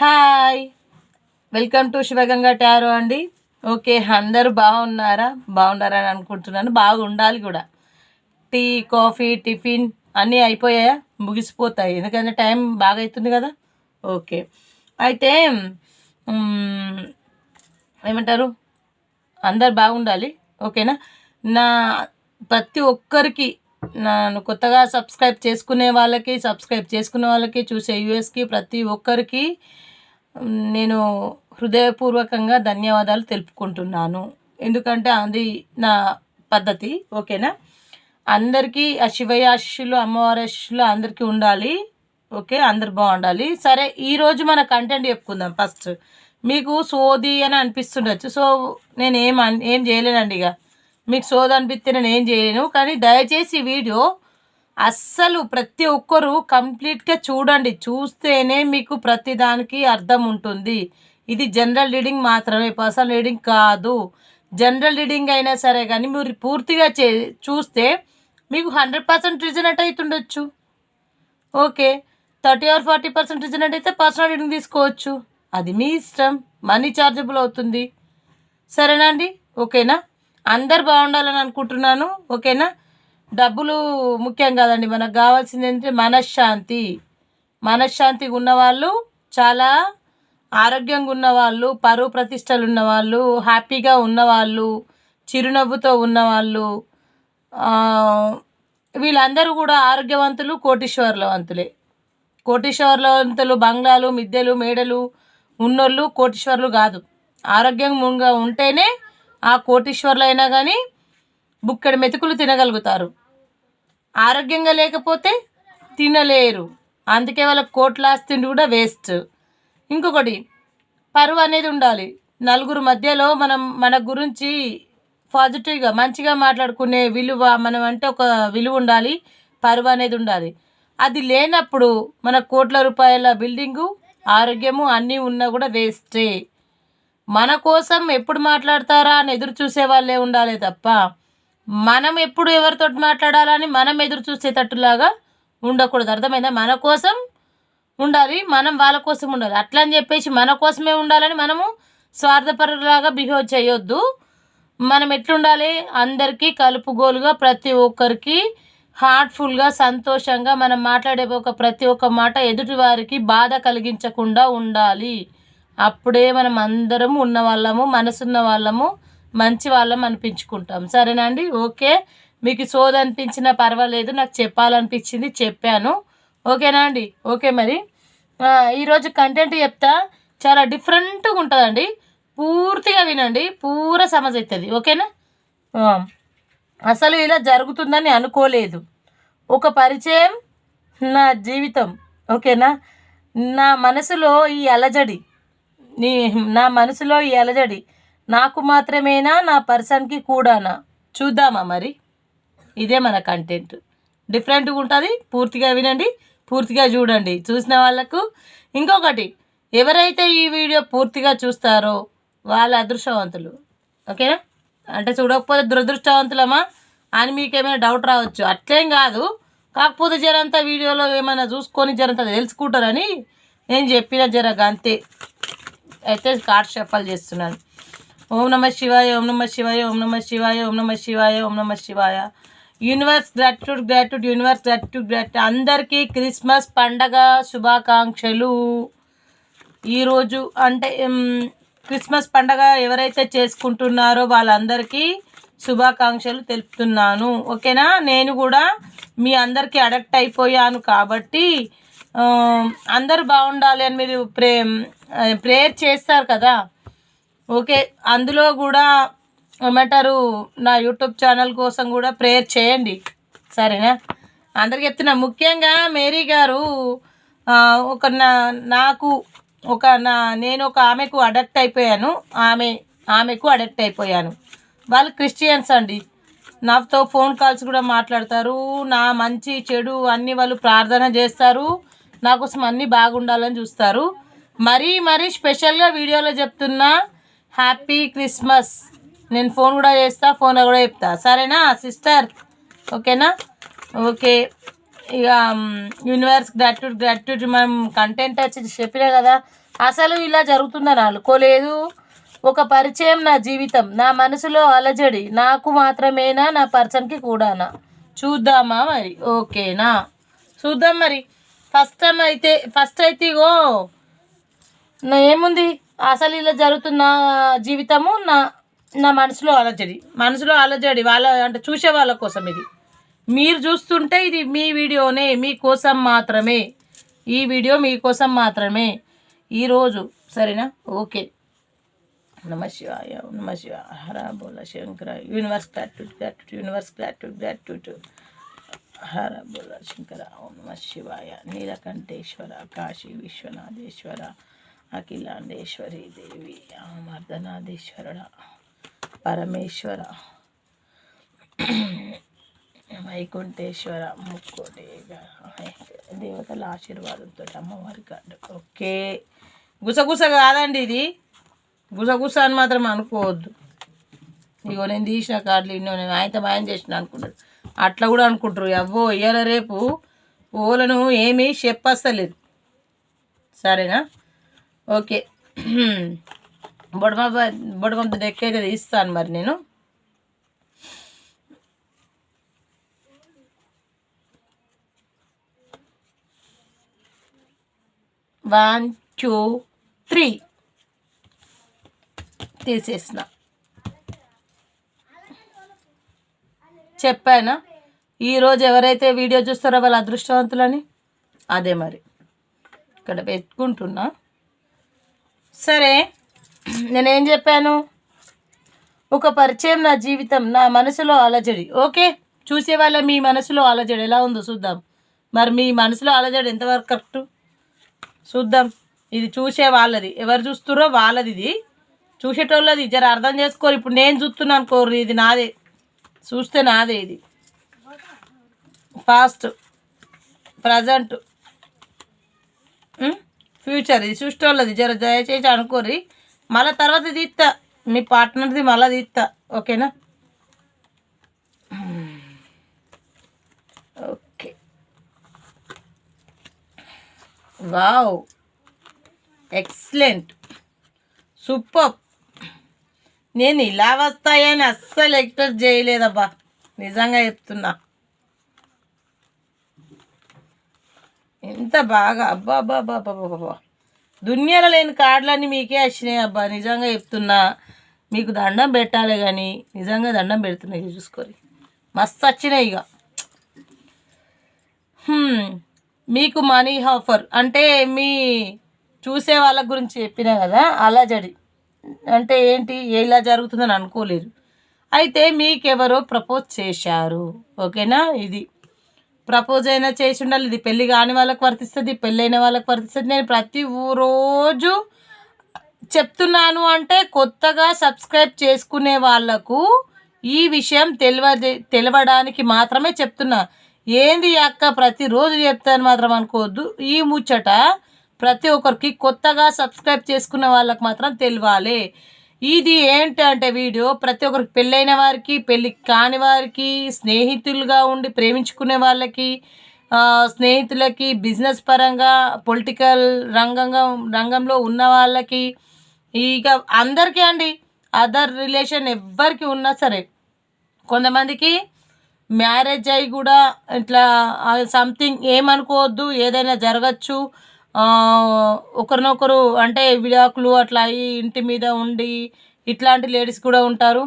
Hi. Welcome to Shivaganga tarot అండి. Okay అందరూ బాగున్నారా? బాగున్నారని అనుకుంటున్నాను. బాగుండాలి కూడా. టీ కాఫీ టిఫిన్ అన్నీ అయిపోయాయా? ముగిసిపోతాయి. ఎందుకంటే టైం బాగా అవుతుంది కదా. ఓకే. అయితే ఏమంటారు? అందరు బాగుండాలి. ఓకేనా? నా ప్రతి ఒక్కరికి నన్ను కొత్తగా సబ్స్క్రైబ్ చేసుకునే వాళ్ళకి సబ్స్క్రైబ్ చేసుకునే వాళ్ళకి చూసే యూఎస్కి ప్రతి ఒక్కరికి నేను హృదయపూర్వకంగా ధన్యవాదాలు తెలుపుకుంటున్నాను. ఎందుకంటే అది నా పద్ధతి ఓకేనా? అందరికీ ఆ శివయ్య ఆశీస్సులు అమ్మవారి ఆశిష్యులు అందరికీ ఉండాలి ఓకే? అందరు బాగుండాలి. సరే ఈరోజు మన కంటెంట్ చెప్పుకుందాం ఫస్ట్. మీకు సోది అని అనిపిస్తుండొచ్చు. సో నేను ఏం అన్- ఏం చేయలేనండి ఇక. మీకు సోది అనిపిస్తే నేను ఏం చేయలేను. కానీ దయచేసి వీడియో అస్సలు ప్రతి ఒక్కరు కంప్లీట్గా చూడండి. చూస్తేనే మీకు ప్రతిదానికి అర్థం ఉంటుంది. ఇది జనరల్ రీడింగ్ మాత్రమే. పర్సనల్ రీడింగ్ కాదు. జనరల్ రీడింగ్ అయినా సరే కానీ మీరు పూర్తిగా చే చూస్తే మీకు hundred percent resonate అవుతుండొచ్చు okay. Thirty or forty percent resonate అయితే పర్సనల్ రీడింగ్ తీసుకోవచ్చు. అది మీ ఇష్టం. మనీ ఛార్జబుల్ అవుతుంది. సరేనా అండి? ఓకేనా? అందరు బాగుండాలని అనుకుంటున్నాను. ఓకేనా? డబ్బులు ముఖ్యం కాదండి. మనకు కావాల్సింది ఏంటంటే మనశ్శాంతి. మనశ్శాంతిగా ఉన్నవాళ్ళు చాలా ఆరోగ్యంగా ఉన్నవాళ్ళు పరువు ప్రతిష్టలు ఉన్నవాళ్ళు హ్యాపీగా ఉన్నవాళ్ళు చిరునవ్వుతో ఉన్నవాళ్ళు వీళ్ళందరూ కూడా ఆరోగ్యవంతులు కోటీశ్వర్లవంతులే. కోటీశ్వర్లవంతులు బంగ్లాలు మిద్దెలు మేడలు ఉన్నోళ్ళు కోటీశ్వర్లు కాదు. ఆరోగ్యంగా ఉంటేనే ఆ కోటీశ్వర్లు అయినా కానీ బుక్కడి మెతుకులు తినగలుగుతారు. ఆరోగ్యంగా లేకపోతే తినలేరు. అందుకే వాళ్ళకి కోట్ల ఆస్తిని కూడా వేస్ట్. ఇంకొకటి పరువు అనేది ఉండాలి. నలుగురు మధ్యలో మనం మన గురించి పాజిటివ్గా మంచిగా మాట్లాడుకునే విలువ మనం అంటే ఒక విలువ ఉండాలి పరువు అనేది ఉండాలి. అది లేనప్పుడు మన కోట్ల రూపాయల బిల్డింగు ఆరోగ్యము అన్నీ ఉన్నా కూడా వేస్టే. మన కోసం ఎప్పుడు మాట్లాడతారా అని ఎదురు చూసే వాళ్ళే ఉండాలి తప్ప మనం ఎప్పుడు ఎవరితో మాట్లాడాలని మనం ఎదురు చూసేటట్టులాగా ఉండకూడదు. అర్థమైందా? మన కోసం ఉండాలి మనం వాళ్ళ కోసం ఉండాలి. అట్లా అని చెప్పేసి మన కోసమే ఉండాలని మనము స్వార్థపరులాగా బిహేవ్ చేయొద్దు. మనం ఎట్లుండాలి? అందరికీ కలుపుగోలుగా ప్రతి ఒక్కరికి హార్ట్ఫుల్గా సంతోషంగా మనం మాట్లాడే ఒక ప్రతి ఒక్క మాట ఎదుటి వారికి బాధ కలిగించకుండా ఉండాలి. అప్పుడే మనం అందరం ఉన్న వాళ్ళము మనసున్న వాళ్ళము మంచి వాళ్ళం అనిపించుకుంటాం. సరేనా అండి? ఓకే. మీకు సోది అనిపించినా పర్వాలేదు నాకు చెప్పాలనిపించింది చెప్పాను. ఓకేనా అండి? ఓకే మరి. ఈరోజు కంటెంట్ చెప్తా. చాలా డిఫరెంట్గా ఉంటుందండి. పూర్తిగా వినండి. పూర సమజ్ అవుతుంది ఓకేనా? అసలు ఇలా జరుగుతుందని అనుకోలేదు. ఒక పరిచయం నా జీవితం. ఓకేనా? నా మనసులో ఈ అలజడి. నీ నా మనసులో ఈ అలజడి. నాకు మాత్రమేనా నా పర్సన్కి కూడానా? చూద్దామా మరి. ఇదే మన కంటెంట్. డిఫరెంట్గా ఉంటుంది పూర్తిగా వినండి పూర్తిగా చూడండి. చూసిన వాళ్ళకు ఇంకొకటి ఎవరైతే ఈ వీడియో పూర్తిగా చూస్తారో వాళ్ళ అదృష్టవంతులు. ఓకేనా? అంటే చూడకపోతే దురదృష్టవంతులమా అని మీకు ఏమైనా డౌట్ రావచ్చు. అట్లేం కాదు. కాకపోతే జరంతా వీడియోలో ఏమైనా చూసుకొని జరంతా తెలుసుకుంటారని నేను చెప్పిన జరగ అంతే. అయితే కార్డ్ షఫల్ చేస్తున్నాను. ఓం నమ శివాయ ఓం నమ శివాయ ఓం నమ శివాయ ఓం నమ శివాయ ఓం నమ శివాయ. Universe gratitude gratitude universe gratitude gratitude అందరికీ క్రిస్మస్ పండగ శుభాకాంక్షలు. ఈరోజు అంటే క్రిస్మస్ పండగ ఎవరైతే చేసుకుంటున్నారో వాళ్ళందరికీ శుభాకాంక్షలు తెలుపుతున్నాను. ఓకేనా? నేను కూడా మీ అందరికీ అడక్ట్ అయిపోయాను కాబట్టి అందరు అందరూ బాగుండాలి అని మీరు ప్రే ప్రేయర్ చేస్తారు కదా. ఓకే అందులో కూడా ఏమంటారు నా యూట్యూబ్ ఛానల్ కోసం కూడా ప్రేయర్ చేయండి. సరేనా? అందరికి చెప్తున్నా ముఖ్యంగా మేరీ గారు ఒక నా నాకు ఒక నా నేను ఒక ఆమెకు అడక్ట్ అయిపోయాను. ఆమె ఆమెకు అడక్ట్ అయిపోయాను. వాళ్ళు క్రిస్టియన్స్ అండి. నాతో ఫోన్ కాల్స్ కూడా మాట్లాడతారు. నా మంచి చెడు అన్నీ వాళ్ళు ప్రార్థన చేస్తారు. నా కోసం అన్నీ బాగుండాలని చూస్తారు. మరీ మరీ స్పెషల్గా వీడియోలో చెప్తున్నా హ్యాపీ క్రిస్మస్. నేను ఫోన్ కూడా చేస్తా ఫోన్ కూడా చెప్తా. సరేనా సిస్టర్? ఓకేనా? ఓకే. ఇక యూనివర్స్ గ్రాట్యూడ్ గ్రాట్యూడ్ మనం కంటెంట్ వచ్చి చెప్పినా కదా అసలు ఇలా జరుగుతుందని అనుకోలేదు ఒక పరిచయం నా జీవితం నా మనసులో అలజడి నాకు మాత్రమేనా నా పర్సన్కి కూడానా? చూద్దామా మరి? ఓకేనా? చూద్దాం మరి. ఫస్ట్ టైం అయితే ఫస్ట్ అయితే ఇగో నా ఏముంది? అసలు ఇలా జరుగుతున్న జీవితము నా నా మనసులో అలజడి మనసులో అలజడి వాళ్ళ అంటే చూసే వాళ్ళ కోసం ఇది. మీరు చూస్తుంటే ఇది మీ వీడియోనే మీకోసం మాత్రమే. ఈ వీడియో మీకోసం మాత్రమే. ఈరోజు సరేనా? ఓకే. నమ శివాయ నమ Shiva Hara Bhola Shankara universe gratitude gratitude universe gratitude gratitude Hara Bhola Shankara Om నమ శివాయ నీలకంఠేశ్వర కాశీ విశ్వనాథేశ్వర అఖిలాండేశ్వరి దేవి మర్దనాథేశ్వరుడ పరమేశ్వర వైకుంఠేశ్వర ముక్కోటి దేవతల ఆశీర్వాదంతో అమ్మవారి కార్డు ఓకే. గుసగుస కాదండి ఇది. గుసగుస అని మాత్రం అనుకోవద్దు. ఇగో నేను తీసిన కార్డులు ఇన్నో నేను ఆయనతో మాయం చేసిన అనుకున్నాడు అట్లా కూడా అనుకుంటారు. అవ్వో ఇయ్యాల రేపు. ఓలను ఏమీ చెప్పస్తలేదు. సరేనా? ఓకే. బొడమ బొడమంత డెక్ అయితే తీస్తాను మరి నేను. One two three. తీసేసిన. చెప్పానా? ఈరోజు ఎవరైతే వీడియో చూస్తారో వాళ్ళ అదృష్టవంతులని? అదే మరి. ఇక్కడ పెట్టుకుంటున్నా. సరే నేనేం చెప్పాను? ఒక పరిచయం నా జీవితం నా మనసులో అలజడి ఓకే? చూసే వాళ్ళ మీ మనసులో అలజడి ఎలా ఉందో చూద్దాం. మరి మీ మనసులో అలజడి ఎంతవరకు కరెక్ట్? చూద్దాం. ఇది చూసే వాళ్ళది. ఎవరు చూస్తురో వాళ్ళది ఇది. చూసేటోళ్ళది జర అర్థం చేసుకోరు. ఇప్పుడు నేను చూస్తున్నాను కోరు ఇది నాదే. చూస్తే నాదే ఇది. Past present future. ఇది చూసేటోళ్ళది జర దయచేసి అనుకోరి. మళ్ళీ తర్వాత తీస్తా. మీ పార్ట్నర్ది మళ్ళీ తీస్తా. ఓకేనా? ఓకే. వావ్. ఎక్సలెంట్. సూపర్. నేను ఇలా వస్తాయని అస్సలు ఎక్స్పెక్ట్ చేయలేదబ్బా. నిజంగా చెప్తున్నా. ఎంత బాగా? అబ్బా అబ్బా అబ్బా అబ్బా అబ్బా అబ్బా. దునియాలో లేని కార్డులన్నీ మీకే వచ్చినాయి అబ్బా. నిజంగా చెప్తున్నా. మీకు దండం పెట్టాలి కానీ నిజంగా దండం పెడుతున్నాయి చూసుకొని మస్తు వచ్చినాయి ఇక. మీకు మనీ ఆఫర్ అంటే మీ చూసే వాళ్ళ గురించి చెప్పినా కదా అలజడి అంటే ఏంటి? ఎలా జరుగుతుందని అనుకోలేదు. అయితే మీకెవరో ప్రపోజ్ చేశారు. ఓకేనా? ఇది. ప్రపోజ్ అయినా చేసి ఉండాలి. ఇది పెళ్ళి కాని వాళ్ళకి వర్తిస్తుంది పెళ్ళైన వాళ్ళకి వర్తిస్తుంది. నేను ప్రతి రోజు చెప్తున్నాను అంటే కొత్తగా సబ్స్క్రైబ్ చేసుకునే వాళ్ళకు ఈ విషయం తెలివ తెలవడానికి మాత్రమే చెప్తున్నా. ఏంది అక్క? ప్రతిరోజు చెప్తాను మాత్రం అనుకోవద్దు. ఈ ముచ్చట ప్రతి ఒక్కరికి కొత్తగా సబ్స్క్రైబ్ చేసుకున్న వాళ్ళకి మాత్రం తెలియాలి ఇది ఏంటంటే వీడియో? ప్రతి ఒక్కరికి పెళ్ళైన వారికి పెళ్ళి కాని వారికి స్నేహితులుగా ఉండి ప్రేమించుకునే వాళ్ళకి స్నేహితులకి బిజినెస్ పరంగా పొలిటికల్ రంగంగా రంగంలో ఉన్న వాళ్ళకి ఇక అందరికీ అండి అదర్ రిలేషన్ ఎవ్వరికి ఉన్నా సరే కొంతమందికి మ్యారేజ్ అయ్యి కూడా ఇట్లా సంథింగ్ ఏమనుకోవద్దు ఏదైనా జరగచ్చు ఒకరినొకరు అంటే విడాకులు అట్లా అయ్యి ఇంటి మీద ఉండి ఇట్లాంటి లేడీస్ కూడా ఉంటారు.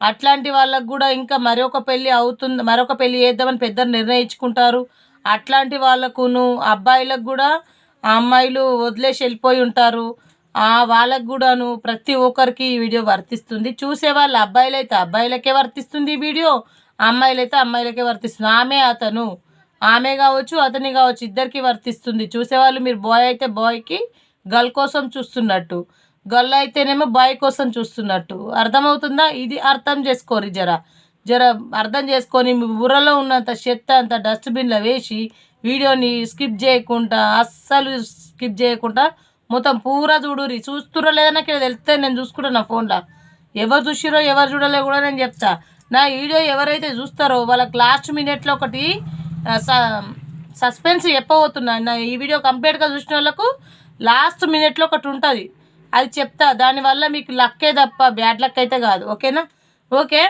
అట్లాంటి వాళ్ళకు కూడా ఇంకా మరొక పెళ్ళి అవుతుంది మరొక పెళ్ళి చేద్దామని పెద్దలు నిర్ణయించుకుంటారు. అట్లాంటి వాళ్ళకును అబ్బాయిలకు కూడా ఆ అమ్మాయిలు వదిలేసి వెళ్ళిపోయి ఉంటారు. ఆ వాళ్ళకు కూడాను ప్రతి ఒక్కరికి ఈ వీడియో వర్తిస్తుంది. చూసే వాళ్ళ అబ్బాయిలైతే అబ్బాయిలకే వర్తిస్తుంది ఈ వీడియో అమ్మాయిలైతే అమ్మాయిలకే వర్తిస్తుంది. ఆమె అతను. ఆమె కావచ్చు అతని కావచ్చు ఇద్దరికి వర్తిస్తుంది. చూసేవాళ్ళు మీరు బాయ్ అయితే బాయ్కి గర్ల్ కోసం చూస్తున్నట్టు. గర్ల్ అయితేనేమో బాయ్ కోసం చూస్తున్నట్టు. అర్థమవుతుందా? ఇది అర్థం చేసుకోరు జర. జర అర్థం చేసుకొని మీ బుర్రలో ఉన్నంత చెత్త అంత డస్ట్బిన్లో వేసి వీడియోని స్కిప్ చేయకుండా అస్సలు స్కిప్ చేయకుండా మొత్తం పూరా చూడురి చూస్తురో లేదో నాకు తెలిస్తే నేను చూసుకుంటాను నా ఫోన్లో ఎవరు చూసిరో ఎవరు చూడలే కూడా నేను చెప్తా. నా వీడియో ఎవరైతే చూస్తారో వాళ్ళకి లాస్ట్ మినిట్లో ఒకటి సస్పెన్స్ చెప్పబోతున్నా. నా ఈ వీడియో కంప్లీట్గా చూసిన వాళ్ళకు లాస్ట్ మినిట్లో ఒకటి ఉంటుంది. అది చెప్తా. దానివల్ల మీకు లక్కే తప్ప బ్యాడ్ లక్ అయితే కాదు. ఓకేనా? ఓకే.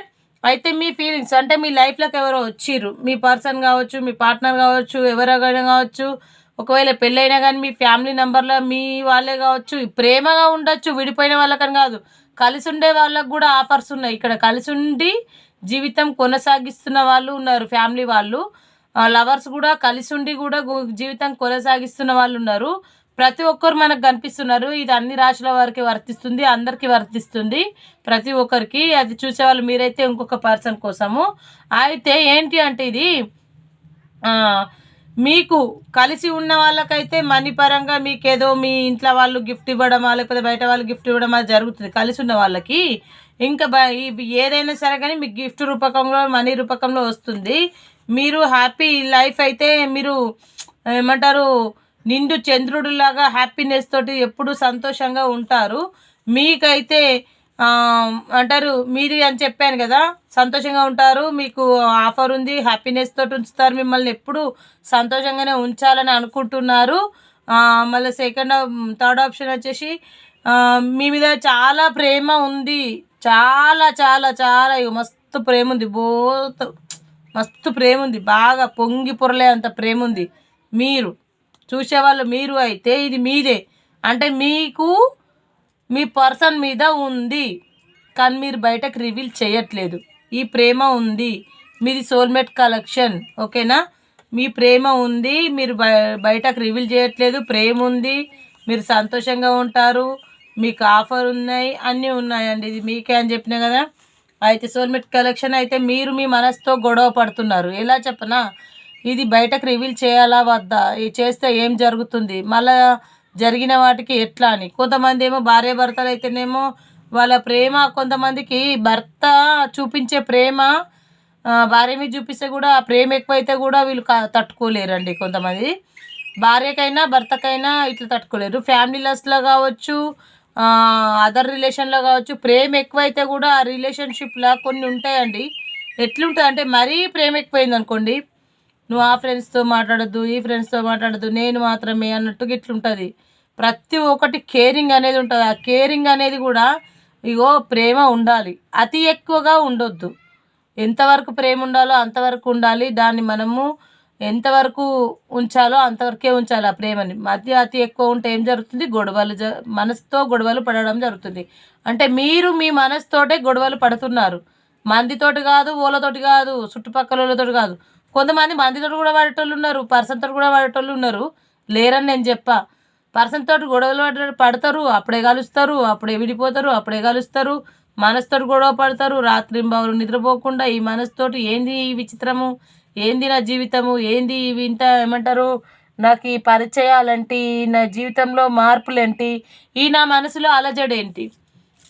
అయితే మీ ఫీలింగ్స్ అంటే మీ లైఫ్లోకి ఎవరో వచ్చిర్రు? మీ పర్సన్ కావచ్చు మీ పార్ట్నర్ కావచ్చు ఎవరైనా కావచ్చు. ఒకవేళ పెళ్ళైనా కానీ మీ ఫ్యామిలీ నెంబర్లో మీ వాళ్ళే కావచ్చు. ప్రేమగా ఉండొచ్చు విడిపోయిన వాళ్ళకని కాదు. కలిసి ఉండే వాళ్ళకు కూడా ఆఫర్స్ ఉన్నాయి. ఇక్కడ కలిసి ఉండి జీవితం కొనసాగిస్తున్న వాళ్ళు ఉన్నారు ఫ్యామిలీ వాళ్ళు. లవర్స్ కూడా కలిసి ఉండి కూడా జీవితం కొనసాగిస్తున్న వాళ్ళు ఉన్నారు. ప్రతి ఒక్కరు మనకు కనిపిస్తున్నారు. ఇది అన్ని రాశుల వారికి వర్తిస్తుంది అందరికీ వర్తిస్తుంది. ప్రతి ఒక్కరికి అది చూసేవాళ్ళు మీరైతే ఇంకొక పర్సన్ కోసము. అయితే ఏంటి అంటే ఇది మీకు కలిసి ఉన్న వాళ్ళకైతే మనీ పరంగా మీకు ఏదో మీ ఇంట్లో వాళ్ళు గిఫ్ట్ ఇవ్వడమా లేకపోతే బయట వాళ్ళు గిఫ్ట్ ఇవ్వడమా జరుగుతుంది కలిసి ఉన్న వాళ్ళకి. ఇంకా బ- ఏదైనా సరే కానీ మీకు గిఫ్ట్ రూపకంలో మనీ రూపకంలో వస్తుంది. మీరు హ్యాపీ లైఫ్ అయితే మీరు ఏమంటారు నిండు చంద్రుడిలాగా హ్యాపీనెస్ తోటి ఎప్పుడు సంతోషంగా ఉంటారు. మీకైతే అంటారు మీది అని చెప్పాను కదా సంతోషంగా ఉంటారు మీకు ఆఫర్ ఉంది హ్యాపీనెస్ తోటి ఉంచుతారు మిమ్మల్ని ఎప్పుడు సంతోషంగానే ఉంచాలని అనుకుంటున్నారు. మళ్ళీ సెకండ్ థర్డ్ ఆప్షన్ వచ్చేసి మీ మీద చాలా ప్రేమ ఉంది చాలా చాలా చాలా ఇగో మస్తు ప్రేమ ఉంది బోత్ మస్తు ప్రేమ ఉంది బాగా పొంగి పొరలే అంత ప్రేమ ఉంది మీరు చూసేవాళ్ళు మీరు అయితే ఇది మీదే. అంటే మీకు మీ పర్సన్ మీద ఉంది. కానీ మీరు బయటకు రివీల్ చేయట్లేదు. ఈ ప్రేమ ఉంది. మీది సోల్మేట్ కలెక్షన్. ఓకేనా? మీ ప్రేమ ఉంది. మీరు బయ- బయటకు రివీల్ చేయట్లేదు. ప్రేమ ఉంది. మీరు సంతోషంగా ఉంటారు. మీకు ఆఫర్ ఉన్నాయి. అన్నీ ఉన్నాయండి. ఇది మీకే అని చెప్పినా కదా. అయితే సోల్మేట్ కలెక్షన్ అయితే మీరు మీ మనసుతో గొడవ పడుతున్నారు. ఎలా చెప్పనా? ఇది బయటకు రివీల్ చేయాలా వద్దా? చేస్తే ఏం జరుగుతుంది? మళ్ళా జరిగిన వాటికి ఎట్లా అని. కొంతమంది ఏమో భార్య భర్తలు అయితేనేమో వాళ్ళ ప్రేమ కొంతమందికి భర్త చూపించే ప్రేమ భార్య మీద చూపిస్తే కూడా ఆ ప్రేమ ఎక్కువైతే కూడా వీళ్ళు తట్టుకోలేరండి కొంతమంది. భార్యకైనా భర్తకైనా ఇట్లా తట్టుకోలేరు. ఫ్యామిలీ లస్లో కావచ్చు అదర్ రిలేషన్లో కావచ్చు ప్రేమ ఎక్కువైతే కూడా ఆ రిలేషన్షిప్లా కొన్ని ఉంటాయండి. ఎట్లుంటుంది అంటే మరీ ప్రేమ ఎక్కువైంది అనుకోండి నువ్వు ఆ ఫ్రెండ్స్తో మాట్లాడద్దు ఈ ఫ్రెండ్స్తో మాట్లాడద్దు నేను మాత్రమే అన్నట్టుగా ఇట్లుంటుంది. ప్రతి ఒక్కటి కేరింగ్ అనేది ఉంటుంది. ఆ కేరింగ్ అనేది కూడా ఇగో ప్రేమ ఉండాలి. అతి ఎక్కువగా ఉండొద్దు. ఎంతవరకు ప్రేమ ఉండాలో అంతవరకు ఉండాలి. దాన్ని మనము ఎంతవరకు ఉంచాలో అంతవరకే ఉంచాలి ఆ ప్రేమని. మధ్య అతి ఎక్కువ ఉంటే ఏం జరుగుతుంది? గొడవలు జ మనసుతో గొడవలు పడడం జరుగుతుంది. అంటే మీరు మీ మనసుతోటే గొడవలు పడుతున్నారు. మందితోటి కాదు ఓలతోటి కాదు చుట్టుపక్కల వాళ్ళతోటి కాదు. కొంతమంది మందితోటి కూడా పడేటోళ్ళు ఉన్నారు పర్సన్ తోటి కూడా పడేటోళ్ళు ఉన్నారు. లేరని నేను చెప్పా. పర్సన్ తోటి గొడవలు పడతారు అప్పుడే కలుస్తారు అప్పుడే విడిపోతారు అప్పుడే కలుస్తారు. మనసుతోటి గొడవ పడతారు రాత్రి బావులు నిద్రపోకుండా ఈ మనసుతోటి ఏంది ఈ విచిత్రము? ఏంది నా జీవితము? ఏంది ఇంత ఏమంటారు? నాకు ఈ పరిచయాలంటి? నా జీవితంలో మార్పులేంటి? ఈ నా మనసులో అలజడి ఏంటి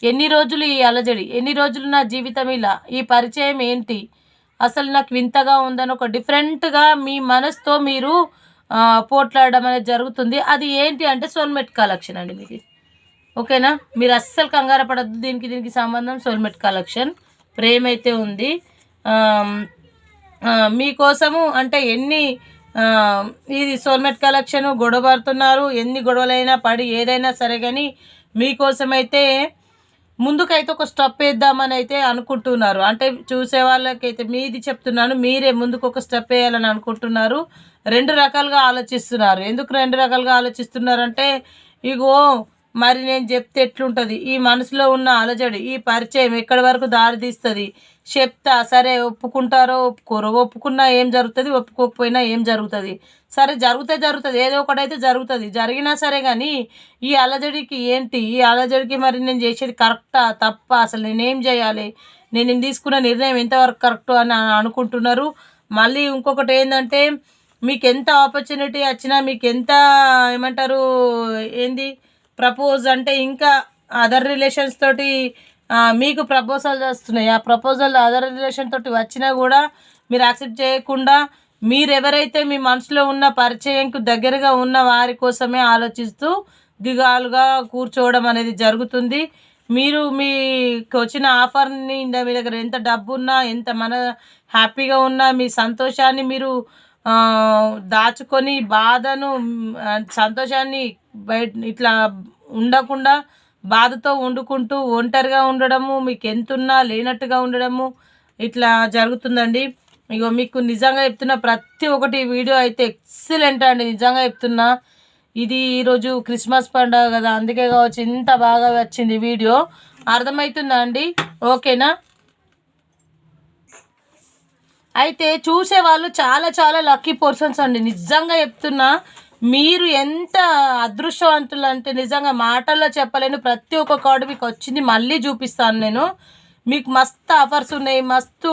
ఎన్ని రోజులు ఈ అలజడి? ఎన్ని రోజులు నా జీవితం ఇలా? ఈ పరిచయం ఏంటి? అసలు నాకు వింతగా ఉందని ఒక డిఫరెంట్గా మీ మనసుతో మీరు పోట్లాడడం అనేది జరుగుతుంది. అది ఏంటి అంటే సోల్మెట్ కలెక్షన్ అండి మీది. ఓకేనా? మీరు అస్సలు కంగారు పడద్దు. దీనికి దీనికి సంబంధం సోల్మెట్ కలెక్షన్. ప్రేమ అయితే ఉంది మీకోసము అంటే ఎన్ని ఇది సోల్మెట్ కలెక్షన్ గొడవ పడుతున్నారు ఎన్ని గొడవలైనా పడి ఏదైనా సరే కానీ మీకోసమైతే ముందుకైతే ఒక స్టెప్ వేద్దామని అయితే అనుకుంటున్నారు. అంటే చూసే వాళ్ళకైతే మీది చెప్తున్నాను మీరే ముందుకు ఒక స్టెప్ వేయాలని అనుకుంటున్నారు. రెండు రకాలుగా ఆలోచిస్తున్నారు. ఎందుకు రెండు రకాలుగా ఆలోచిస్తున్నారంటే ఇగో మరి నేను చెప్తే ఎట్లుంటుంది? ఈ మనసులో ఉన్న అలజడి ఈ పరిచయం ఎక్కడి వరకు దారితీస్తుంది చెప్తా సరే ఒప్పుకుంటారో ఒప్పుకోరో ఒప్పుకున్నా ఏం జరుగుతుంది ఒప్పుకోకపోయినా ఏం జరుగుతుంది? సరే జరిగితే జరుగుతుంది ఏదో ఒకటైతే జరుగుతుంది. జరిగినా సరే కానీ ఈ అలజడికి ఏంటి? ఈ అలజడికి మరి నేను చేసేది కరెక్టా తప్ప? అసలు నేనేం చేయాలి? నేను తీసుకున్న నిర్ణయం ఎంతవరకు కరెక్ట్ అని అనుకుంటున్నారు? మళ్ళీ ఇంకొకటి ఏంటంటే మీకు ఎంత ఆపర్చునిటీ వచ్చినా మీకు ఎంత ఏమంటారు ఏంది? ప్రపోజ్ అంటే ఇంకా అదర్ రిలేషన్స్ తోటి మీకు ప్రపోజల్ వస్తున్నాయి. ఆ ప్రపోజల్ అదర్ రిలేషన్ తోటి వచ్చినా కూడా మీరు యాక్సెప్ట్ చేయకుండా మీరు ఎవరైతే మీ మనసులో ఉన్న పరిచయంకు దగ్గరగా ఉన్న వారి కోసమే ఆలోచిస్తూ దిగాలుగా కూర్చోవడం అనేది జరుగుతుంది. మీరు మీకు వచ్చిన ఆఫర్ని మీ దగ్గర ఎంత డబ్బు ఉన్నా ఎంత మన హ్యాపీగా ఉన్నా మీ సంతోషాన్ని మీరు దాచుకొని బాధను సంతోషాన్ని బయట ఇట్లా ఉండకుండా బాధతో వండుకుంటూ ఒంటరిగా ఉండడము మీకు ఎంతున్నా లేనట్టుగా ఉండడము ఇట్లా జరుగుతుందండి. ఇగో మీకు నిజంగా చెప్తున్నా ప్రతి ఒక్కటి వీడియో అయితే ఎక్సలెంట్ అండి. నిజంగా చెప్తున్నా ఇది ఈరోజు క్రిస్మస్ పండుగ కదా అందుకే కావచ్చు ఇంత బాగా వచ్చింది వీడియో. అర్థమవుతుందా అండి? ఓకేనా? అయితే చూసేవాళ్ళు చాలా చాలా లక్కీ పర్సన్స్ అండి. నిజంగా చెప్తున్నా మీరు ఎంత అదృష్టవంతులు అంటే నిజంగా మాటల్లో చెప్పలేను. ప్రతి ఒక్క కార్డు మీకు వచ్చింది మళ్ళీ చూపిస్తాను నేను. మీకు మస్తు ఆఫర్స్ ఉన్నాయి మస్తు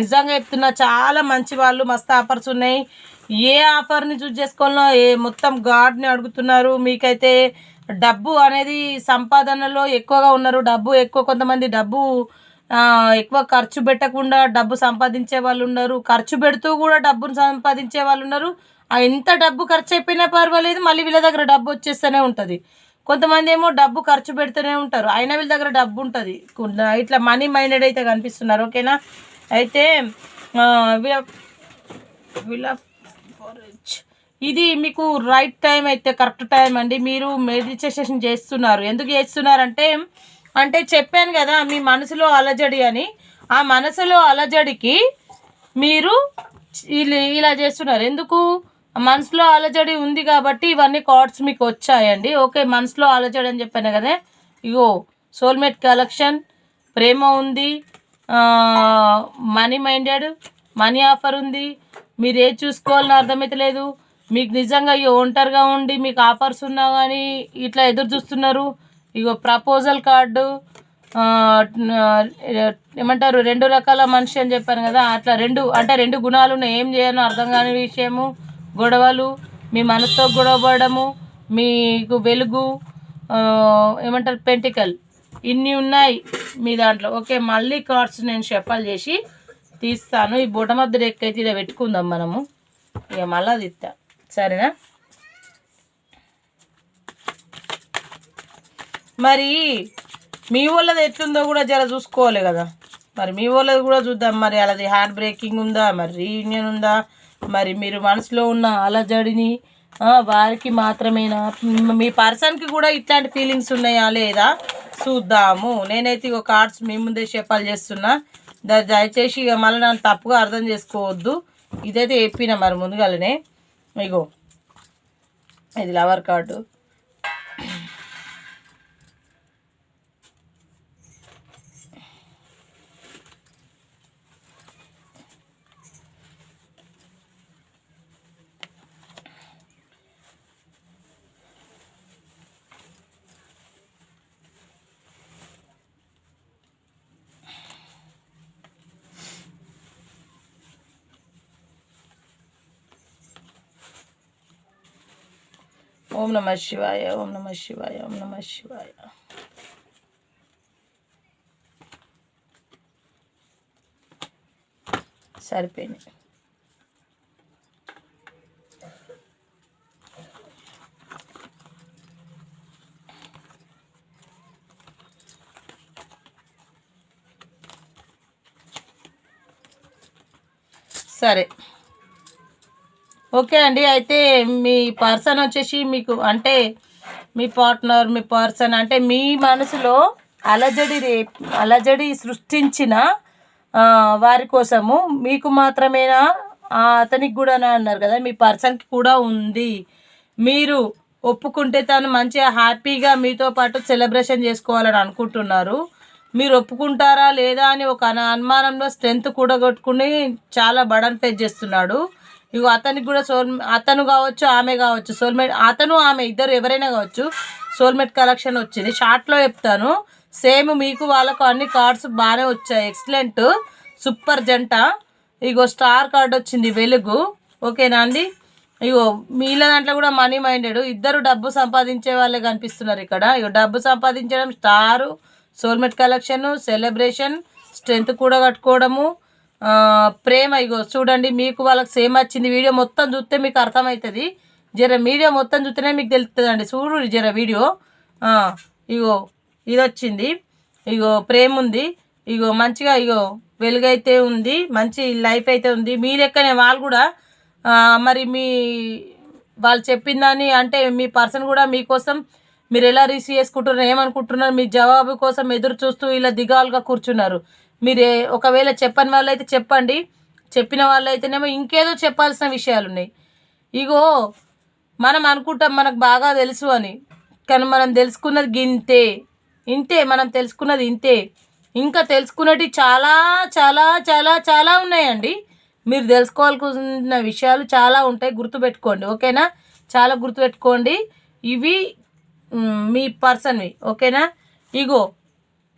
నిజంగా చెప్తున్నా చాలా మంచి వాళ్ళు మస్తు ఆఫర్స్ ఉన్నాయి. ఏ ఆఫర్ని చూస్ చేసుకోవాలో ఏ మొత్తం గాడ్ని అడుగుతున్నారు. మీకైతే డబ్బు అనేది సంపాదనలో ఎక్కువగా ఉన్నారు. డబ్బు ఎక్కువ కొంతమంది డబ్బు ఎక్కువ ఖర్చు పెట్టకుండా డబ్బు సంపాదించే వాళ్ళు ఉన్నారు. ఖర్చు పెడుతూ కూడా డబ్బును సంపాదించే వాళ్ళు ఉన్నారు. ఎంత డబ్బు ఖర్చు అయిపోయినా పర్వాలేదు మళ్ళీ వీళ్ళ దగ్గర డబ్బు వచ్చేస్తూనే ఉంటుంది. కొంతమంది ఏమో డబ్బు ఖర్చు పెడుతూనే ఉంటారు. అయినా వీళ్ళ దగ్గర డబ్బు ఉంటుంది. ఇట్లా మనీ మైండెడ్ అయితే కనిపిస్తున్నారు ఓకేనా? అయితే వీళ్ళ వీళ్ళ ఇది మీకు రైట్ టైం అయితే కరెక్ట్ టైం అండి. మీరు మెడిటేషన్ చేస్తున్నారు. ఎందుకు చేస్తున్నారంటే అంటే చెప్పాను కదా మీ మనసులో అలజడి అని. ఆ మనసులో అలజడికి మీరు ఇలా ఇలా చేస్తున్నారు. ఎందుకు? మనసులో అలజడి ఉంది కాబట్టి ఇవన్నీ కార్డ్స్ మీకు వచ్చాయండి. ఓకే మనసులో అలజడి అని చెప్పాను కదా. ఇగో సోల్మేట్ కలెక్షన్ ప్రేమ ఉంది మనీ మైండెడ్ మనీ ఆఫర్ ఉంది. మీరు ఏది చూసుకోవాలని అర్థమైతలేదు మీకు నిజంగా ఇగో ఒంటరిగా ఉండి మీకు ఆఫర్స్ ఉన్నా కానీ ఇట్లా ఎదురు చూస్తున్నారు. ఇగో ప్రపోజల్ కార్డు ఏమంటారు రెండు రకాల మనిషి అని చెప్పాను కదా. అట్లా రెండు అంటే రెండు గుణాలు ఉన్నాయి. ఏం చేయను అర్థం కాని విషయము. గొడవలు మీ మనసుతో గొడవపడము మీకు వెలుగు ఏమంటారు పెంటికల్ ఇన్ని ఉన్నాయి మీ దాంట్లో. ఓకే మళ్ళీ కార్డ్స్ నేను షఫల్ చేసి తీస్తాను. ఈ బుట్ట మధ్య ఎక్కైతే ఇలా పెట్టుకుందాం మనము. ఇక మళ్ళీ తీస్తా. సరేనా? మరి మీ వాళ్ళది ఎట్లుందో కూడా జర చూసుకోవాలి కదా. మరి మీ వాళ్ళది కూడా చూద్దాం. మరి అలాది హ్యాండ్ బ్రేకింగ్ ఉందా? మరి రీయూనియన్ ఉందా? మరి మీరు మనసులో ఉన్న అలజడిని వారికి మాత్రమేనా? మీ పర్సన్కి కూడా ఇట్లాంటి ఫీలింగ్స్ ఉన్నాయా లేదా? చూద్దాము. నేనైతే ఇక కార్డ్స్ మీ ముందే చెప్పాలి చేస్తున్నా. ద- దయచేసి ఇక మళ్ళీ నన్ను తప్పుగా అర్థం చేసుకోవద్దు. ఇదైతే చెప్పిన మరి ముందుగానే ఇగో ఇది లవర్ కార్డు ఓం నమ శివాయ ఓం నమ శివాయ ఓం నమ శివాయ. సరిపోయింది. సరే. ఓకే అండి అయితే మీ పర్సన్ వచ్చేసి మీకు అంటే మీ పార్ట్నర్ మీ పర్సన్ అంటే మీ మనసులో అలజడి అలజడి సృష్టించిన వారి కోసము మీకు మాత్రమేనా? అతనికి కూడా అన్నారు కదా మీ పర్సన్కి కూడా ఉంది. మీరు ఒప్పుకుంటే తను మంచిగా హ్యాపీగా మీతో పాటు సెలబ్రేషన్ చేసుకోవాలని అనుకుంటున్నారు. మీరు ఒప్పుకుంటారా లేదా అని ఒక అన- అనుమానంలో స్ట్రెంత్ కూడగొట్టుకుని చాలా బడన్ ఫేస్ చేస్తున్నాడు. ఇగో అతనికి కూడా సోల్ అతను కావచ్చు ఆమె కావచ్చు సోల్మేట్ అతను ఆమె ఇద్దరు ఎవరైనా కావచ్చు సోల్మేట్ కలెక్షన్ వచ్చింది. షార్ట్లో చెప్తాను. సేమ్ మీకు వాళ్ళకు అన్ని కార్డ్స్ బాగానే వచ్చాయి. ఎక్సలెంట్ సూపర్ జంట. ఇగో స్టార్ కార్డ్ వచ్చింది వెలుగు. ఓకేనా అండి? ఇగో మీల దాంట్లో కూడా మనీ మైండెడ్ ఇద్దరు డబ్బు సంపాదించే వాళ్ళే కనిపిస్తున్నారు ఇక్కడ. ఇగో డబ్బు సంపాదించడం star soulmate collection celebration strength కూడా కట్టుకోవడము ప్రేమ ఇగో చూడండి మీకు వాళ్ళకి సేమ్ వచ్చింది. వీడియో మొత్తం చూస్తే మీకు అర్థమవుతుంది. జర వీడియో మొత్తం చూస్తేనే మీకు తెలుస్తుందండి చూడు జర వీడియో. ఇగో ఇది వచ్చింది ఇగో ప్రేమ ఉంది. ఇగో మంచిగా ఇగో వెలుగైతే ఉంది. మంచి లైఫ్ అయితే ఉంది. మీ లెక్కనే వాళ్ళు కూడా మరి మీ వాళ్ళు చెప్పిందని అంటే మీ పర్సన్ కూడా మీకోసం మీరు ఎలా రిసీవ్ చేసుకుంటున్నారు ఏమనుకుంటున్నారు మీ జవాబు కోసం ఎదురు చూస్తూ ఇలా దిగాలుగా కూర్చున్నారు. మీరు ఒకవేళ చెప్పని వాళ్ళైతే చెప్పండి. చెప్పిన వాళ్ళైతేనేమో ఇంకేదో చెప్పాల్సిన విషయాలు ఉన్నాయి ఇగో మనం అనుకుంటాం మనకు బాగా తెలుసు అని. కానీ మనం తెలుసుకున్నది గింతే. ఇంతే మనం తెలుసుకున్నది ఇంతే. ఇంకా తెలుసుకున్నవి చాలా చాలా చాలా చాలా ఉన్నాయండి. మీరు తెలుసుకోవాలనుకున్న విషయాలు చాలా ఉంటాయి గుర్తుపెట్టుకోండి ఓకేనా? చాలా గుర్తుపెట్టుకోండి. ఇవి మీ పర్సన్వి ఓకేనా? ఇగో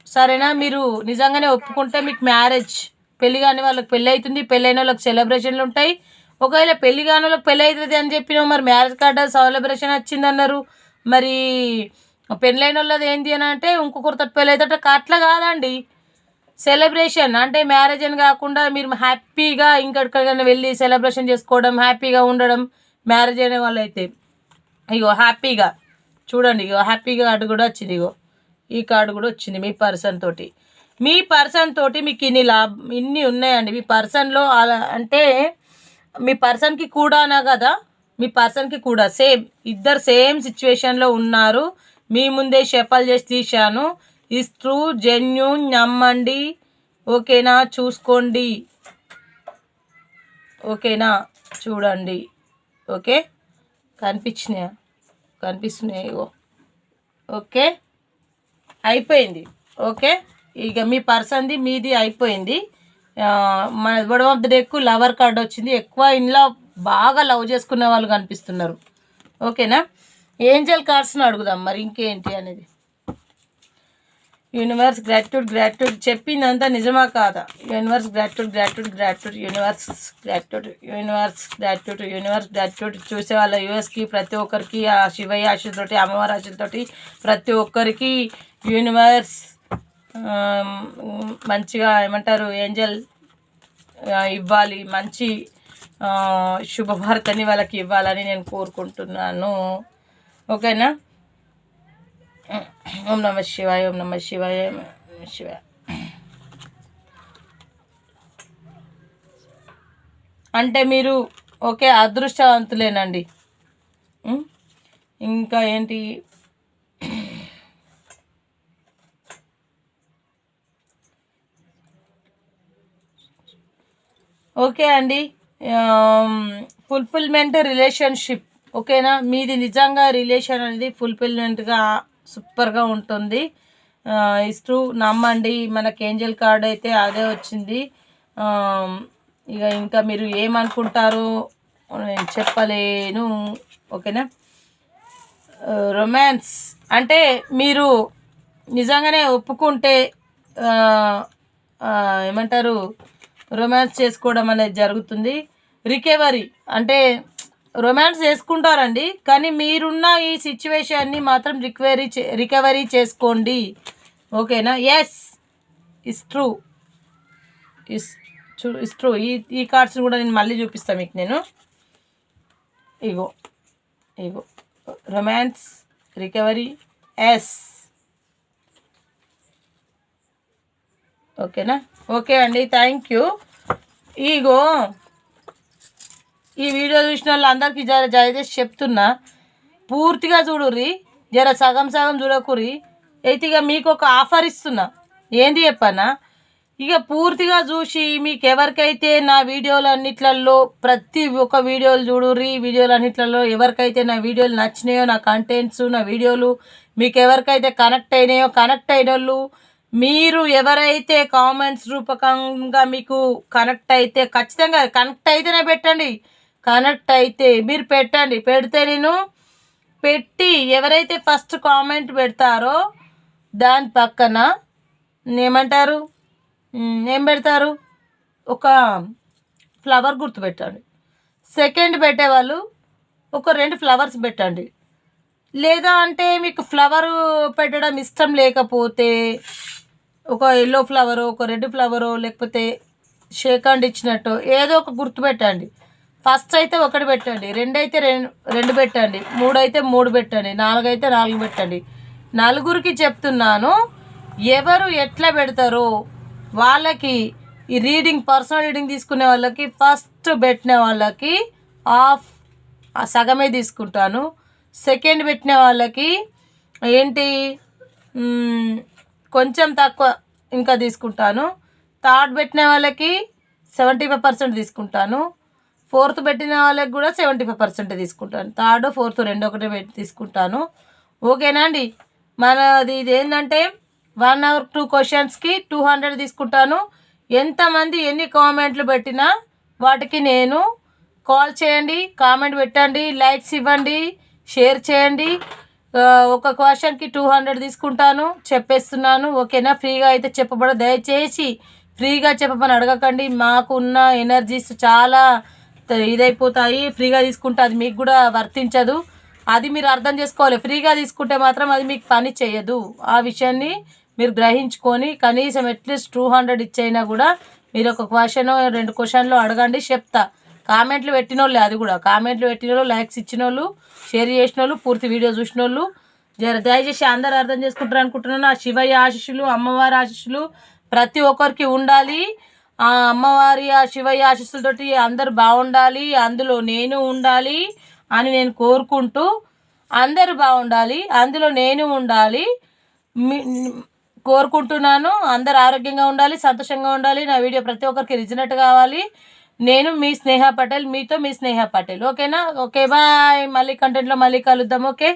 సరేనా? మీరు నిజంగానే ఒప్పుకుంటే మీకు మ్యారేజ్. పెళ్ళి కాని వాళ్ళకి పెళ్ళి అవుతుంది పెళ్ళైన వాళ్ళకి సెలబ్రేషన్లు ఉంటాయి. ఒకవేళ పెళ్ళి కాని వాళ్ళకి పెళ్ళి అవుతుంది అని చెప్పినావు మరి మ్యారేజ్ కార్డ్ సెలబ్రేషన్ వచ్చింది అన్నారు మరి పెళ్ళైన వాళ్ళది ఏంటి అని అంటే ఇంకొకరితో పెళ్ళి అవుతుంటే అట్లా కాదండి. సెలబ్రేషన్ అంటే మ్యారేజ్ అని కాకుండా మీరు హ్యాపీగా ఇంకెక్కడికైనా వెళ్ళి సెలబ్రేషన్ చేసుకోవడం హ్యాపీగా ఉండడం మ్యారేజ్ అనే వాళ్ళు అయితే ఇగో హ్యాపీగా. చూడండి ఇగో హ్యాపీగా అటు కూడా వచ్చింది ఇగో. ఈ కార్డు కూడా వచ్చింది మీ పర్సన్ తోటి. మీ పర్సన్ తోటి మీకు ఇన్ని లాభ ఇన్ని ఉన్నాయండి. మీ పర్సన్లో అలా అంటే మీ పర్సన్కి కూడానా కదా? మీ పర్సన్కి కూడా. సేమ్ ఇద్దరు సేమ్ సిచ్యువేషన్లో ఉన్నారు. మీ ముందే షెఫల్ చేసి తీశాను. ఇస్ ట్రూ జెన్యున్ నమ్మండి. ఓకేనా? చూసుకోండి. ఓకేనా? చూడండి. ఓకే? కనిపించినాయా? కనిపిస్తున్నాయి ఓకే? అయిపోయింది. ఓకే? ఇక మీ పర్సన్ది మీది అయిపోయింది. మన బొడవ ఆఫ్ ద డేకు లవర్ కార్డ్ వచ్చింది. ఎక్కువ ఇంట్లో బాగా లవ్ చేసుకునే వాళ్ళు కనిపిస్తున్నారు. ఓకేనా? ఏంజల్ కార్డ్స్ని అడుగుదాం మరి ఇంకేంటి అనేది. యూనివర్స్ గ్రాట్యూడ్ గ్రాట్యూడ్ చెప్పిందంతా నిజమా కాదా? Universe gratitude gratitude gratitude universe gratitude universe gratitude universe gratitude చూసే వాళ్ళ యూఎస్కి ప్రతి ఒక్కరికి ఆ శివయ్య ఆశలతోటి అమ్మవారి ఆశలతోటి ప్రతి ఒక్కరికి యూనివర్స్ మంచిగా ఏమంటారు ఏంజల్ ఇవ్వాలి మంచి శుభవార్తని వాళ్ళకి ఇవ్వాలని నేను కోరుకుంటున్నాను. ఓకేనా? ఓం నమ శివాయ ఓం నమ శివాయ శివాయ. అంటే మీరు ఓకే అదృష్టవంతులేనండి. ఇంకా ఏంటి? ఓకే అండి. ఫుల్ఫిల్మెంట్ రిలేషన్షిప్ ఓకేనా? మీది నిజంగా రిలేషన్ అనేది ఫుల్ఫిల్మెంట్గా సూపర్గా ఉంటుంది. ఇస్తూ నమ్మండి. మనకి ఏంజల్ కార్డ్ అయితే అదే వచ్చింది. ఇక ఇంకా మీరు ఏమనుకుంటారో నేను చెప్పలేను. ఓకేనా? రొమాన్స్ అంటే మీరు నిజంగానే ఒప్పుకుంటే ఏమంటారు? రొమాన్స్ చేసుకోవడం అనేది జరుగుతుంది. రికవరీ అంటే రొమాన్స్ చేసుకుంటారండి కానీ మీరున్న ఈ సిచ్యువేషన్ని మాత్రం రికవరీ చే రికవరీ చేసుకోండి. ఓకేనా? Yes is true is true is true ఈ ఈ కార్డ్స్ని కూడా నేను మళ్ళీ చూపిస్తాను మీకు నేను. ఇగో ఇగో రొమాన్స్ రికవరీ ఎస్ ఓకేనా? ఓకే అండి థ్యాంక్ యూ ఇగో ఈ వీడియో చూసిన వాళ్ళందరికీ జర దయచేసి చెప్తున్నా. పూర్తిగా చూడుర్రి జర సగం సగం చూడకుర్రి. అయితే ఇక మీకు ఒక ఆఫర్ ఇస్తున్నా. ఏంది చెప్పనా? ఇక పూర్తిగా చూసి మీకు ఎవరికైతే నా వీడియోలు అన్నిట్లలో ప్రతి ఒక్క వీడియోలు చూడుర్రి వీడియోలు అన్నిట్లలో ఎవరికైతే నా వీడియోలు నచ్చినాయో నా కంటెంట్స్ నా వీడియోలు మీకు ఎవరికైతే కనెక్ట్ అయినాయో కనెక్ట్ అయిన వాళ్ళు మీరు ఎవరైతే కామెంట్స్ రూపకంగా మీకు కనెక్ట్ అయితే ఖచ్చితంగా కనెక్ట్ అయితేనే పెట్టండి. కనెక్ట్ అయితే మీరు పెట్టండి. పెడితే నేను పెట్టి ఎవరైతే ఫస్ట్ కామెంట్ పెడతారో దాని పక్కన ఏమంటారు? ఏం పెడతారు? ఒక ఫ్లవర్ గుర్తు పెట్టండి. సెకండ్ పెట్టేవాళ్ళు ఒక రెండు ఫ్లవర్స్ పెట్టండి. లేదా అంటే మీకు ఫ్లవర్ పెట్టడం ఇష్టం లేకపోతే ఒక ఎల్లో ఫ్లవరో ఒక రెడ్ ఫ్లవరు లేకపోతే షేక్ హ్యాండ్ ఇచ్చినట్టు ఏదో ఒక గుర్తు పెట్టండి. ఫస్ట్ అయితే ఒకటి పెట్టండి రెండు అయితే రెండు రెండు పెట్టండి మూడు అయితే మూడు పెట్టండి నాలుగు అయితే నాలుగు పెట్టండి. నలుగురికి చెప్తున్నాను ఎవరు ఎట్లా పెడతారో వాళ్ళకి ఈ రీడింగ్ పర్సనల్ రీడింగ్ తీసుకునే వాళ్ళకి ఫస్ట్ పెట్టిన వాళ్ళకి హాఫ్ సగమే తీసుకుంటాను. సెకండ్ పెట్టిన వాళ్ళకి ఏంటి? కొంచెం తక్కువ ఇంకా తీసుకుంటాను. థర్డ్ పెట్టిన వాళ్ళకి సెవెంటీ ఫైవ్ పర్సెంట్ తీసుకుంటాను. ఫోర్త్ పెట్టిన వాళ్ళకి కూడా సెవెంటీ ఫైవ్ పర్సెంట్ తీసుకుంటాను. థర్డ్ ఫోర్త్ రెండు ఒకటే పెట్టి తీసుకుంటాను. ఓకేనా అండి? మనది ఇది ఏంటంటే వన్ అవర్ టూ క్వశ్చన్స్కి టూ హండ్రెడ్ తీసుకుంటాను. ఎంతమంది ఎన్ని కామెంట్లు పెట్టినా వాటికి నేను కాల్ చేయండి కామెంట్ పెట్టండి లైక్స్ ఇవ్వండి షేర్ చేయండి. ఒక క్వశ్చన్కి టూ హండ్రెడ్ తీసుకుంటాను చెప్పేస్తున్నాను. ఓకేనా? ఫ్రీగా అయితే చెప్పబడ దయచేసి ఫ్రీగా చెప్పమని అడగకండి. మాకున్న ఎనర్జీస్ చాలా ఇదైపోతాయి. ఫ్రీగా తీసుకుంటే అది మీకు కూడా వర్తించదు. అది మీరు అర్థం చేసుకోవాలి. ఫ్రీగా తీసుకుంటే మాత్రం అది మీకు పని చేయదు. ఆ విషయాన్ని మీరు గ్రహించుకొని కనీసం అట్లీస్ట్ టూ హండ్రెడ్ ఇచ్చైనా కూడా మీరు ఒక క్వశ్చన్ రెండు క్వశ్చన్లు అడగండి చెప్తా. కామెంట్లు పెట్టిన వాళ్ళు అది కూడా. కామెంట్లు పెట్టిన వాళ్ళు లైక్స్ ఇచ్చిన వాళ్ళు షేర్ చేసిన వాళ్ళు పూర్తి వీడియో చూసిన వాళ్ళు జర దయచేసి అందరు అర్థం చేసుకుంటారు అనుకుంటున్నాను. ఆ శివయ్య ఆశీస్సులు అమ్మవారి ఆశీస్సులు ప్రతి ఒక్కరికి ఉండాలి. ఆ అమ్మవారి ఆ శివయ్య ఆశీస్సులతోటి అందరు బాగుండాలి. అందులో నేను ఉండాలి అని నేను కోరుకుంటూ అందరూ బాగుండాలి. అందులో నేను ఉండాలి. కోరుకుంటున్నాను. అందరు ఆరోగ్యంగా ఉండాలి సంతోషంగా ఉండాలి. నా వీడియో ప్రతి ఒక్కరికి రిజనెట్ కావాలి. నేను మీ స్నేహ పటేల్ మీతో మీ స్నేహ పటేల్. ఓకేనా? Okay bye. మళ్ళీ కంటెంట్లో మళ్ళీ కలుద్దాం ఓకే?